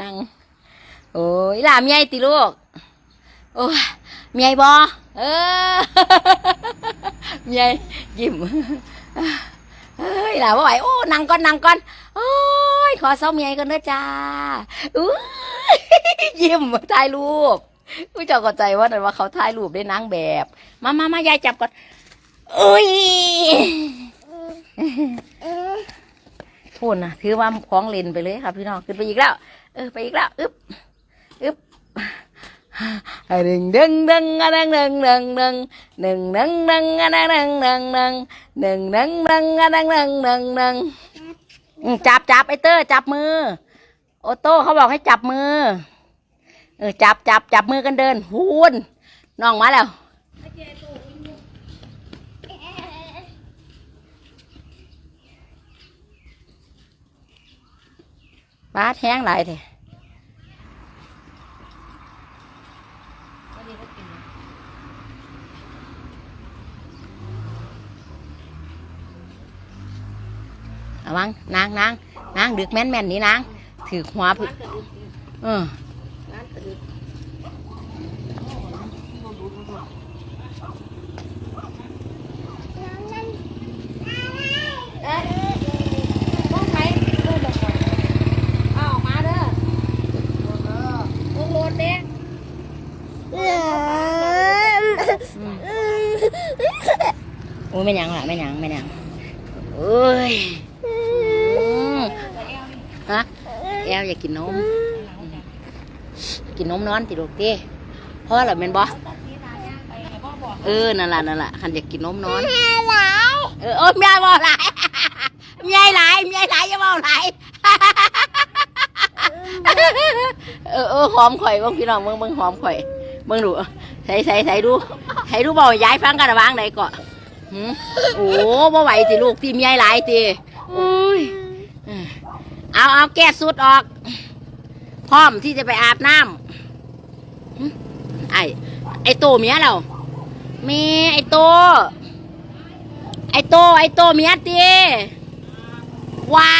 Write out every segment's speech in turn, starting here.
นั่ง โอ้ยหลามใหญ่ติลูก โอ้ยเมียบอเออเมียยิ้มเฮ้ยหลาบ่ไหวโอ้นั่งก่อนนั่งก่อน โอ้ยขอซ้าเมียก่อนเด้อจ้าอุ้ยิ้มถ่ายรูปอุ้จ้าก็ใจว่านั่นว่าเขาถ่ายรูปได้นางแบบ มามามายายจับก่อนอุ้ย พูดนะถือว่าของเล่นไปเลยค่ะพี่น้องขึ้นไปอีกแล้ว เออไปอีกแล้วอึ๊บอึ๊บหนึ่งดึงดึงอะดึงดึงดึงดึงหนึ่งดึงดึงอะดึงดึงดึงดึงหนึ่งดึงดึงอะดึงดึงดึงดึงจับจับไอเตอร์จับมือ โอโต้เขาบอกให้จับมือ เออจับจับจับมือกันเดินหูนน้องมาแล้ว บ้าดแห้งหลายเถอะเอาวังนางนางนางดึกแม่นแม่นนี่นางถือหัวพึ่เออ ต้องไปดูบอกก่อนเอาออกมาเด้อลงรถเด้ โอ้ยไม่ยังล่ะไม่ยังไม่ยังเอ้ยฮะแอลอยากกินนม กินนมนอนติดโอเคเพราะอะไรแม่นบ่เออนั่นล่ะนั่นล่ะคันอยากกินนมนอนเออโอ้ยไม่ได้บ่หลายไม่ได้หลายไม่ได้หลายอย่าบ่หลายเออเออหอมข่อยบิ่งพี่น้องเบิ่งเบิ่งหอมข่อย เบิ่งดูใส่ใส่ใส่ดูใส่ดูบ่ย้ายฟังกันระวางใดก่อนหืมโอ้บ่ไหวติลูกตีมียหลายติโอ้ยเอาเอาแก้สุดออก พร้อมที่จะไปอาบน้ำไอไอโตเมียเราเมีไอโต ไอโตไอโตเมียตีว้า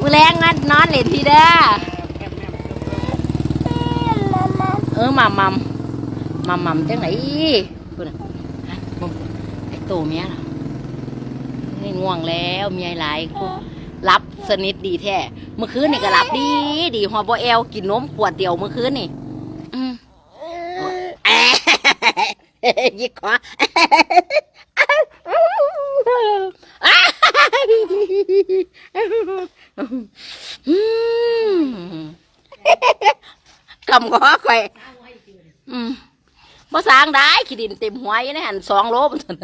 มือแรงนะนอนเล่นทีเด้อ เออมัมมัมมัมมัมจังไหนพูดนะฮะบ่ไอโตเมียล่ะนี่ง่วงแล้วเมียหลายกูรับสนิทดีแท้เมื่อคืนนี่ก็รับดีดีหัวโบเอลกินนมขวดเดียวเมื่อคืนนี่อืมแอะยิกขออื กำขอข่อย อืมบ่สร้างได้ขี้ดินเต็มหัวอยู่ในหันสองโลบน